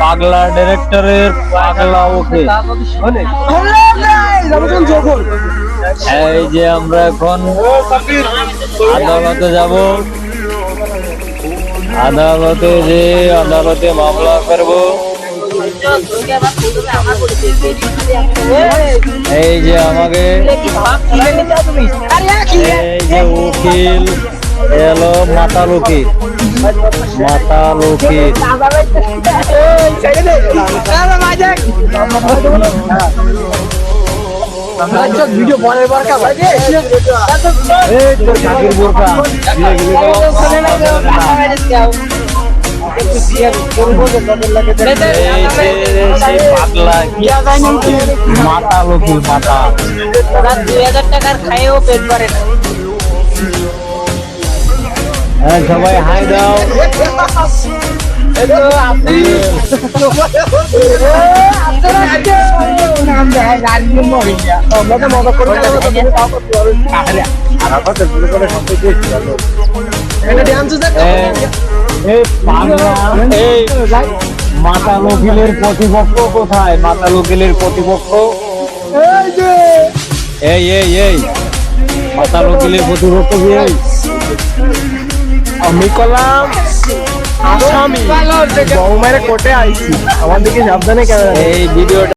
পাগলা ডিরেক্টরের পাগলা ওকে এই যে আমরা এখন আদালতে যাব। আদালতে যে আদালতে মামলা করব। এই যে আমাকে, এই যে উকিল এলো মাতাল উকিল মাতাল উকিল ভিডিও পরের বার কা ভাই এই তোর মাতাল উকিল মাতাল দুই হাজার টাকার খাইও পেট ভরে না হ্যাঁ সবাই হাই দাও। পাগলা এই প্রতিপক্ষ কোথায়? মাতাল উকিলের প্রতিপক্ষ? এই এই এই মাতাল উকিলের প্রতিপক্ষ আমি কলাম আসামি। বউ মেরে কোর্টে আইছি আমার দিকে সাবধানে ক্যামেরা এই ভিডিওটা